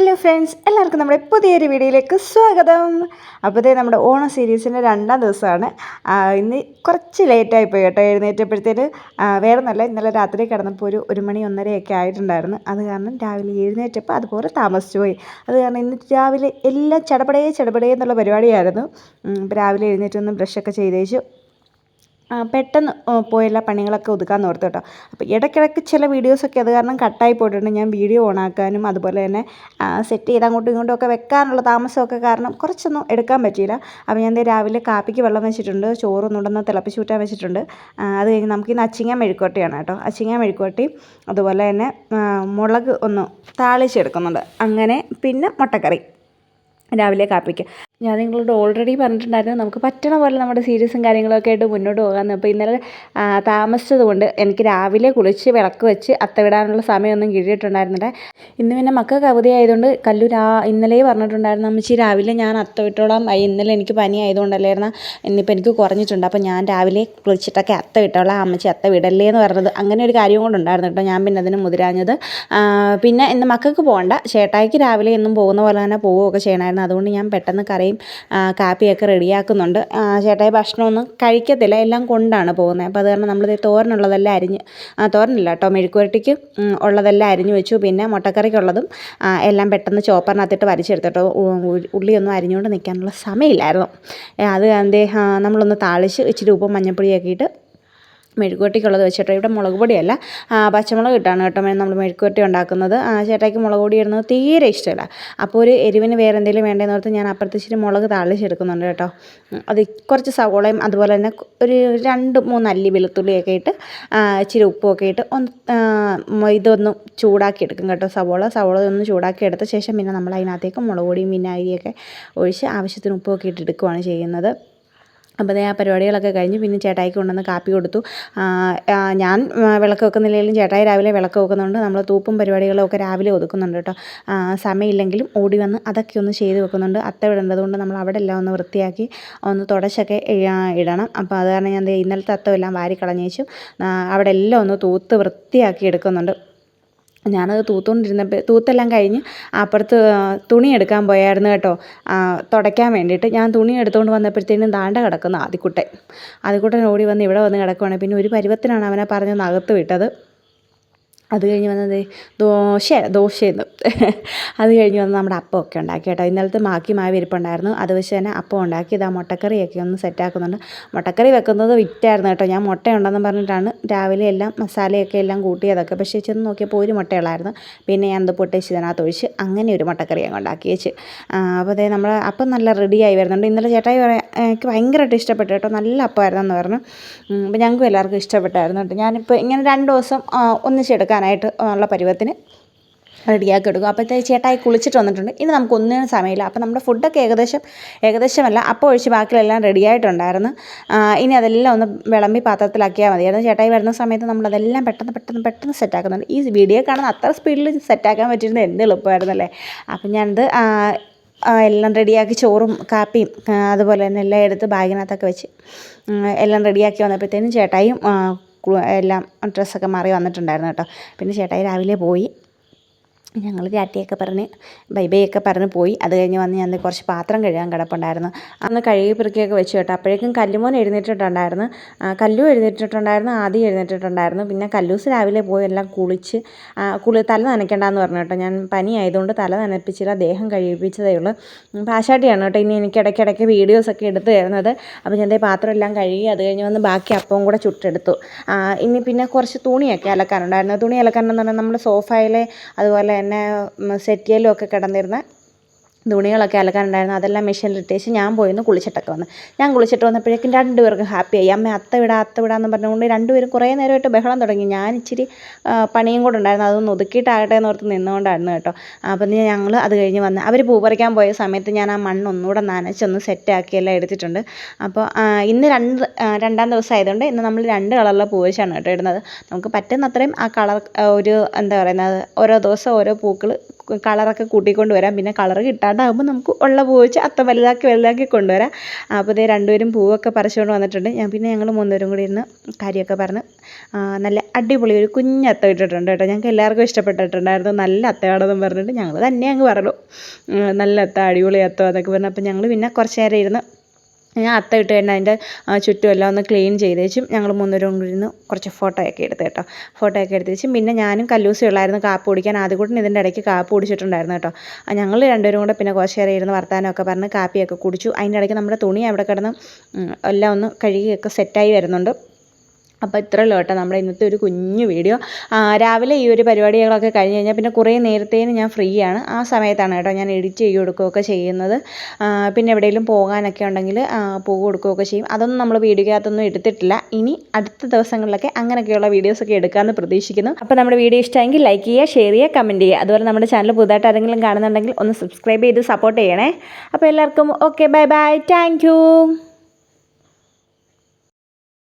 Hello friends എല്ലാവർക്കും നമ്മുടെ പുതിയൊരു വീഡിയോയിലേക്ക് സ്വാഗതം. അപ്പോൾ ഇതേ നമ്മുടെ ഓണ സീരീസിന്റെ രണ്ടാം ദിവസമാണ്. ഇന്ന് കുറച്ച് ലേറ്റായി പോയി കേട്ടോ. എഴുന്നേറ്റപ്പോഴത്തേന് വേറെ നല്ല ഇന്നലെ രാത്രി കിടന്നപ്പോൾ ഒരു ഒരു മണി ഒന്നരയൊക്കെ ആയിട്ടുണ്ടായിരുന്നു. അത് കാരണം രാവിലെ എഴുന്നേറ്റപ്പോൾ അതുപോലെ താമസിച്ചു പോയി. അത് കാരണം ഇന്ന് രാവിലെ എല്ലാം ചടപടേ ചടപടേ എന്നുള്ള പരിപാടിയായിരുന്നു. രാവിലെ എഴുന്നേറ്റൊന്ന് ബ്രഷൊക്കെ ചെയ്തേച്ചു പെട്ടെന്ന് പോയി പണികളൊക്കെ ഒതുക്കാൻ ഓർത്തു കേട്ടോ. അപ്പോൾ ഇടയ്ക്കിടയ്ക്ക് ചില വീഡിയോസൊക്കെ അത് കാരണം കട്ടായി പോയിട്ടുണ്ട്. ഞാൻ വീഡിയോ ഓണാക്കാനും അതുപോലെ തന്നെ സെറ്റ് ചെയ്ത് അങ്ങോട്ടും ഇങ്ങോട്ടും ഒക്കെ വെക്കാനുള്ള താമസമൊക്കെ കാരണം കുറച്ചൊന്നും എടുക്കാൻ പറ്റിയില്ല. അപ്പോൾ ഞാൻ രാവിലെ കാപ്പിക്ക് വെള്ളം വെച്ചിട്ടുണ്ട് ഉണ്ടെന്ന് തിളപ്പിച്ച് കൂട്ടാൻ വെച്ചിട്ടുണ്ട്. അത് കഴിഞ്ഞ് നമുക്കിന്ന് അച്ചിങ്ങ മെഴുക്കോട്ടയാണ് കേട്ടോ. അച്ചിങ്ങ മെഴുക്കോട്ടി അതുപോലെ തന്നെ മുളക് ഒന്ന് താളിച്ചെടുക്കുന്നുണ്ട്. അങ്ങനെ പിന്നെ മുട്ടക്കറി. രാവിലെ കാപ്പിക്ക്. ഞാൻ നിങ്ങളോട് ഓൾറെഡി പറഞ്ഞിട്ടുണ്ടായിരുന്നു നമുക്ക് പറ്റണ പോലെ നമ്മുടെ സീരീസും കാര്യങ്ങളൊക്കെ ആയിട്ട് മുന്നോട്ട് പോകാമെന്ന്. അപ്പോൾ ഇന്നലെ താമസിച്ചതുകൊണ്ട് താമസിച്ചത് കൊണ്ട് എനിക്ക് രാവിലെ കുളിച്ച് വിളക്ക് വെച്ച് അത്തവിടാനുള്ള സമയമൊന്നും കിട്ടിയിട്ടുണ്ടായിരുന്നില്ല. ഇന്ന് പിന്നെ മക്കൾക്ക് അവധി ആയതുകൊണ്ട് കല്ലു രാ ഇന്നലെ പറഞ്ഞിട്ടുണ്ടായിരുന്നു അമ്മച്ചി രാവിലെ ഞാൻ അത്തവിട്ടോളാം. ഇന്നലെ എനിക്ക് പനി ആയതുകൊണ്ടല്ലായിരുന്നു ഇന്നിപ്പോൾ എനിക്ക് കുറഞ്ഞിട്ടുണ്ട്. അപ്പോൾ ഞാൻ രാവിലെ കുളിച്ചിട്ടൊക്കെ അത്തവിട്ടോളാം. അമ്മച്ചി അത്ത വിടല്ലേ എന്ന് പറഞ്ഞത്. അങ്ങനെ ഒരു കാര്യം കൊണ്ടുണ്ടായിരുന്നു കേട്ടോ ഞാൻ പിന്നെ അതിന് മുതിരാഞ്ഞത്. പിന്നെ ഇന്ന് മക്കൾക്ക് പോകണ്ട. ചേട്ടായിക്ക് രാവിലെ എന്നും പോകുന്ന പോലെ തന്നെ പോവുകയൊക്കെ ചെയ്യണമായിരുന്നു. അതുകൊണ്ട് ഞാൻ പെട്ടെന്ന് കറിയും കാപ്പിയൊക്കെ റെഡിയാക്കുന്നുണ്ട്. ചേട്ടായി ഭക്ഷണമൊന്നും കഴിക്കത്തില്ല എല്ലാം കൊണ്ടാണ് പോകുന്നത്. അപ്പോൾ അത് കാരണം നമ്മളിത് തോരനുള്ളതെല്ലാം അരിഞ്ഞ് തോരനില്ല കേട്ടോ മെഴുക്കുവരട്ടിക്ക് ഉള്ളതെല്ലാം അരിഞ്ഞു വെച്ചു. പിന്നെ മുട്ടക്കറിക്കുള്ളതും എല്ലാം പെട്ടെന്ന് ചോപ്പറിനകത്തിട്ട് വലിച്ചെടുത്തിട്ടോ ഉള്ളിയൊന്നും അരിഞ്ഞുകൊണ്ട് നിൽക്കാനുള്ള സമയമില്ലായിരുന്നു. അത് എന്തേ നമ്മളൊന്ന് താളിച്ച് ഇച്ചിരി ഉപ്പും മഞ്ഞൾപ്പൊടിയൊക്കെ ഇട്ട് മെഴുക്കുവരട്ടിക്കുള്ളത് വെച്ചിട്ട് ഇവിടെ മുളക് പൊടിയല്ല പച്ചമുളക് ഇട്ടാണ് കേട്ടോ നമ്മൾ മെഴുക്കുവരട്ടി ഉണ്ടാക്കുന്നത്. ചേട്ടായിക്ക് മുളക് പൊടി ഇടുന്നത് തീരെ ഇഷ്ടമില്ല. അപ്പോൾ ഒരു എരിവിന് വേറെ എന്തെങ്കിലും വേണ്ടതെന്ന് ഓർത്ത് ഞാൻ അപ്പുറത്തിച്ചിരി മുളക് താളിച്ചെടുക്കുന്നുണ്ട് കേട്ടോ. അത് കുറച്ച് സവോളയും അതുപോലെ തന്നെ ഒരു രണ്ട് മൂന്ന് അല്ലി വെളുത്തുള്ളിയൊക്കെ ഇട്ട് ഇച്ചിരി ഉപ്പുമൊക്കെ ഇട്ട് ഒന്ന് ഇതൊന്ന് ചൂടാക്കി എടുക്കും കേട്ടോ സവോള. സവോള ഒന്ന് ചൂടാക്കി എടുത്ത ശേഷം പിന്നെ നമ്മൾ അതിനകത്തേക്ക് മുളക് പൊടിയും വിനാഗിരിയൊക്കെ ഒഴിച്ച് ആവശ്യത്തിന് ഉപ്പൊക്കെ ഇട്ട് എടുക്കുകയാണ് ചെയ്യുന്നത്. അപ്പോൾ അതേ ആ പരിപാടികളൊക്കെ കഴിഞ്ഞ് പിന്നെ ചേട്ടായിക്ക് കൊണ്ടുവന്ന് കാപ്പി കൊടുത്തു. ഞാൻ വിളക്ക് വെക്കുന്നില്ലെങ്കിലും ചേട്ടായി രാവിലെ വിളക്ക് വെക്കുന്നുണ്ട് നമ്മൾ തൂപ്പും പരിപാടികളും ഒക്കെ രാവിലെ ഒതുക്കുന്നുണ്ട് കേട്ടോ. സമയമില്ലെങ്കിലും ഓടി വന്ന് അതൊക്കെ ഒന്ന് ചെയ്ത് വെക്കുന്നുണ്ട്. അത്ത വിടേണ്ടതുകൊണ്ട് നമ്മൾ അവിടെ എല്ലാം ഒന്ന് വൃത്തിയാക്കി ഒന്ന് തുടച്ചൊക്കെ ഇടണം. അപ്പോൾ അത് കാരണം ഞാൻ ഇന്നലത്തെ അത്തമെല്ലാം വാരി കളഞ്ഞേച്ചു അവിടെ എല്ലാം ഒന്ന് തൂത്ത് വൃത്തിയാക്കി എടുക്കുന്നുണ്ട്. ഞാനത് തൂത്തുകൊണ്ടിരുന്നപ്പോൾ തൂത്തെല്ലാം കഴിഞ്ഞ് അപ്പുറത്ത് തുണി എടുക്കാൻ പോയായിരുന്നു കേട്ടോ. തുടയ്ക്കാൻ വേണ്ടിയിട്ട് ഞാൻ തുണി എടുത്തുകൊണ്ട് വന്നപ്പോഴത്തേനും ദാണ്ട കിടക്കുന്ന ആദിക്കുട്ടൻ. ആദിക്കുട്ടൻ ഓടി വന്ന് ഇവിടെ വന്ന് കിടക്കുവാണ്. പിന്നെ ഒരു പരുവത്തിനാണ് അവനെ പറഞ്ഞ് അകത്ത് വിട്ടത്. അത് കഴിഞ്ഞ് വന്നത് ദോശ ദോശയെന്ന് അത് കഴിഞ്ഞ് വന്ന് നമ്മുടെ അപ്പമൊക്കെ ഉണ്ടാക്കി കേട്ടോ. ഇന്നലത്തെ മാക്കി മാവ് ഇരിപ്പുണ്ടായിരുന്നു അത് വെച്ച് തന്നെ അപ്പം ഉണ്ടാക്കി. ഇതാ മുട്ടക്കറിയൊക്കെ ഒന്ന് സെറ്റാക്കുന്നുണ്ട്. മുട്ടക്കറി വെക്കുന്നത് വിറ്റായിരുന്നു കേട്ടോ. ഞാൻ മുട്ട ഉണ്ടെന്ന് പറഞ്ഞിട്ടാണ് രാവിലെ എല്ലാം മസാലയൊക്കെ എല്ലാം കൂട്ടിയതൊക്കെ. പക്ഷേ ചെന്ന് നോക്കിയപ്പോൾ ഒരു മുട്ടയുള്ളായിരുന്നു. പിന്നെ ഞാൻ അത് പൊട്ടിച്ച് ഇതിനകത്ത് ഒഴിച്ച് അങ്ങനെ ഒരു മുട്ടക്കറി അങ്ങ് ഉണ്ടാക്കി വെച്ച്. അപ്പോൾ അതേ നമ്മൾ അപ്പം നല്ല റെഡിയായി വരുന്നുണ്ട്. ഇന്നലെ ചേട്ടായി പറയാം എനിക്ക് ഭയങ്കരമായിട്ട് ഇഷ്ടപ്പെട്ടു കേട്ടോ. നല്ല അപ്പമായിരുന്നെന്ന് പറഞ്ഞു. അപ്പോൾ ഞങ്ങൾക്കും എല്ലാവർക്കും ഇഷ്ടപ്പെട്ടായിരുന്നു കേട്ടോ. ഞാനിപ്പോൾ ഇങ്ങനെ രണ്ട് ദിവസം ആ, ഒന്നിച്ചെടുക്കാനായിട്ട് ഉള്ള പരുവത്തിന് റെഡിയാക്കി എടുക്കും. അപ്പോഴത്തേക്ക് ചേട്ടായി കുളിച്ചിട്ട് വന്നിട്ടുണ്ട്. ഇനി നമുക്ക് ഒന്നിനും സമയമില്ല. അപ്പോൾ നമ്മുടെ ഫുഡൊക്കെ ഏകദേശം ഏകദേശമല്ല. അപ്പോൾ ഒഴിച്ച് ബാക്കിയെല്ലാം റെഡിയായിട്ടുണ്ടായിരുന്നു ഇനി അതെല്ലാം ഒന്ന് വിളമ്പി പാത്രത്തിലാക്കിയാൽ മതിയായിരുന്നു. ചേട്ടായി വരുന്ന സമയത്ത് നമ്മളതെല്ലാം പെട്ടെന്ന് പെട്ടെന്ന് പെട്ടെന്ന് സെറ്റാക്കുന്നുണ്ട് ഈ വീഡിയോ കാണുന്ന അത്ര സ്പീഡിൽ സെറ്റാക്കാൻ പറ്റിയിരുന്നത് എന്ത് എളുപ്പമായിരുന്നല്ലേ അപ്പം ഞാനത് എല്ലാം റെഡിയാക്കി ചോറും കാപ്പിയും അതുപോലെ തന്നെ എല്ലാം എടുത്ത് ബാഗിനകത്തൊക്കെ വെച്ച് എല്ലാം റെഡിയാക്കി വന്നപ്പോഴത്തേനും ചേട്ടായും എല്ലാം ഡ്രസ്സൊക്കെ മാറി വന്നിട്ടുണ്ടായിരുന്നു കേട്ടോ. പിന്നെ ചേട്ടായി രാവിലെ പോയി. ഞങ്ങൾ ടാറ്റയൊക്കെ പറഞ്ഞ് ബൈ ബൈ ഒക്കെ പറഞ്ഞ് പോയി. അത് കഴിഞ്ഞ് വന്ന് ഞാൻ കുറച്ച് പാത്രം കഴുകാൻ കിടപ്പുണ്ടായിരുന്നു. അന്ന് കഴുകി പെറുക്കിയൊക്കെ വെച്ച് കേട്ടോ. അപ്പോഴേക്കും കല്ലുമോൻ എഴുന്നേറ്റിട്ടുണ്ടായിരുന്നു. കല്ലു എഴുന്നേറ്റിട്ടുണ്ടായിരുന്നു ആദ്യം എഴുന്നേറ്റിട്ടുണ്ടായിരുന്നു. പിന്നെ കല്ലൂസ് രാവിലെ പോയി എല്ലാം കുളിച്ച് കുളി തല നനയ്ക്കണ്ടെന്ന് പറഞ്ഞു കേട്ടോ. ഞാൻ പനി ആയതുകൊണ്ട് തല നനപ്പിച്ചില്ല ദേഹം കഴിപ്പിച്ചതേ ഉള്ളൂ. പാശാട്ടിയാണ് കേട്ടോ. ഇനി എനിക്ക് ഇടയ്ക്കിടയ്ക്ക് വീഡിയോസൊക്കെ എടുത്ത് തരുന്നത്. അപ്പോൾ ഞാൻ പാത്രം എല്ലാം കഴുകി അത് കഴിഞ്ഞ് വന്ന് ബാക്കി അപ്പവും കൂടെ ചുട്ടെടുത്തു. ഇനി പിന്നെ കുറച്ച് തുണിയൊക്കെ അലക്കാനുണ്ടായിരുന്നു. തുണി അലക്കാനെന്ന് പറഞ്ഞാൽ നമ്മുടെ സോഫയിലെ അതുപോലെ തന്നെ സെറ്റിയിലും ഒക്കെ കിടന്നിരുന്ന. തുണികളൊക്കെ അലക്കാനുണ്ടായിരുന്നു. അതെല്ലാം മെഷീനിൽ ഇട്ടേച്ച് ഞാൻ പോയിന്ന് കുളിച്ചിട്ടൊക്കെ വന്ന്. ഞാൻ കുളിച്ചിട്ട് വന്നപ്പോഴേക്കും രണ്ടുപേർക്കും ഹാപ്പിയായി അമ്മ അത്ത വിടാ അത്ത വിടാന്ന് പറഞ്ഞുകൊണ്ട് രണ്ടുപേരും കുറേ നേരമായിട്ട് ബഹളം തുടങ്ങി. ഞാൻ ഇച്ചിരി പണിയും കൂടെ ഉണ്ടായിരുന്നു. അതൊന്ന് ഒതുക്കിയിട്ടാകട്ടെ എന്ന് ഓർത്ത് നിന്നുകൊണ്ടായിരുന്നു കേട്ടോ. അപ്പം ഞങ്ങൾ അത് കഴിഞ്ഞ് വന്ന് അവർ പൂ പറിക്കാൻ പോയ സമയത്ത് ഞാൻ ആ മണ്ണ് ഒന്നുകൂടെ നനച്ചൊന്ന് സെറ്റാക്കി എല്ലാം എടുത്തിട്ടുണ്ട്. അപ്പോൾ ഇന്ന് രണ്ട് രണ്ടാം ദിവസം ആയതുകൊണ്ട് ഇന്ന് നമ്മൾ രണ്ട് കളറിലെ പൂ വെച്ചാണ് കേട്ടോ ഇടുന്നത്. നമുക്ക് പറ്റുന്ന അത്രയും ആ കളർ ഒരു എന്താ പറയുന്നത് ഓരോ ദിവസം ഓരോ പൂക്കൾ കളറൊക്കെ കൂട്ടിക്കൊണ്ട് വരാം. പിന്നെ കളർ കിട്ടാണ്ടാകുമ്പോൾ നമുക്ക് ഉള്ള പൂവ് വെച്ച് അത്ര വലുതാക്കി വലുതാക്കി കൊണ്ടുവരാം അപ്പോൾ ഇതേ രണ്ടുപേരും പൂവൊക്കെ പറിച്ചുകൊണ്ട് വന്നിട്ടുണ്ട്. ഞാൻ പിന്നെ ഞങ്ങൾ മൂന്നുപേരും കൂടി ഇരുന്ന് കാര്യമൊക്കെ പറഞ്ഞ് നല്ല അടിപൊളി ഒരു കുഞ്ഞത്ത ഇട്ടിട്ടുണ്ട് കേട്ടോ. ഞങ്ങൾക്ക് എല്ലാവർക്കും ഇഷ്ടപ്പെട്ടിട്ടുണ്ടായിരുന്നു. നല്ല അത്തയാണെന്നും പറഞ്ഞിട്ട് ഞങ്ങൾ തന്നെ അങ്ങ് പറഞ്ഞു. നല്ല അത്ത അടിപൊളി അത്ത എന്നൊക്കെ പറഞ്ഞു. അപ്പോൾ ഞങ്ങൾ പിന്നെ കുറച്ച് നേരം ഇരുന്ന് ഞാൻ അത്ത ഇട്ട് കഴിഞ്ഞാൽ അതിന്റെ ചുറ്റും എല്ലാം ഒന്ന് ക്ലീൻ ചെയ്ത് വെച്ചും ഞങ്ങൾ മൂന്നുപേരും കൂടി ഇരുന്ന് കുറച്ച് ഫോട്ടോയൊക്കെ എടുത്ത് കേട്ടോ. ഫോട്ടോ ഒക്കെ എടുത്ത് വെച്ചും പിന്നെ ഞാനും കല്ലൂസി ഉള്ളായിരുന്നു കാപ്പ് കുടിക്കാൻ. ആദ്യം കൂടി ഇതിന്റെ ഇടയ്ക്ക് കാപ്പ് കുടിച്ചിട്ടുണ്ടായിരുന്നു കേട്ടോ. ഞങ്ങൾ രണ്ടുപേരും കൂടെ പിന്നെ കുറച്ച് നേരം ഇരുന്ന് വർത്തമാനമൊക്കെ പറഞ്ഞ് കാപ്പിയൊക്കെ കുടിച്ചു. അതിന്റെ ഇടയ്ക്ക് നമ്മുടെ തുണി അവിടെ കിടന്ന് എല്ലാം ഒന്ന് കഴുകിയൊക്കെ സെറ്റായി വരുന്നുണ്ട്. അപ്പോൾ ഇത്രയല്ലോ കേട്ടോ നമ്മുടെ ഇന്നത്തെ ഒരു കുഞ്ഞു വീഡിയോ. രാവിലെ ഈ ഒരു പരിപാടികളൊക്കെ കഴിഞ്ഞ് കഴിഞ്ഞാൽ പിന്നെ കുറേ നേരത്തേന് ഞാൻ ഫ്രീ ആണ്. ആ സമയത്താണ് കേട്ടോ ഞാൻ എഡിറ്റ് ചെയ്ത് കൊടുക്കുകയൊക്കെ ചെയ്യുന്നത്. പിന്നെ എവിടെയെങ്കിലും പോകാനൊക്കെ ഉണ്ടെങ്കിൽ പോകുക കൊടുക്കുകയൊക്കെ ചെയ്യും. അതൊന്നും നമ്മൾ വീഡിയോക്കകത്തൊന്നും എടുത്തിട്ടില്ല. ഇനി അടുത്ത ദിവസങ്ങളിലൊക്കെ അങ്ങനെയൊക്കെയുള്ള വീഡിയോസൊക്കെ എടുക്കാമെന്ന് പ്രതീക്ഷിക്കുന്നു. അപ്പോൾ നമ്മുടെ വീഡിയോ ഇഷ്ടമെങ്കിൽ ലൈക്ക് ചെയ്യുക ഷെയർ ചെയ്യുക കമന്റ് ചെയ്യുക. അതുപോലെ നമ്മുടെ ചാനൽ പുതുതായിട്ട് ആരെങ്കിലും കാണുന്നുണ്ടെങ്കിൽ ഒന്ന് സബ്സ്ക്രൈബ് ചെയ്ത് സപ്പോർട്ട് ചെയ്യണേ. അപ്പോൾ എല്ലാവർക്കും ഓക്കെ ബൈ ബൈ താങ്ക്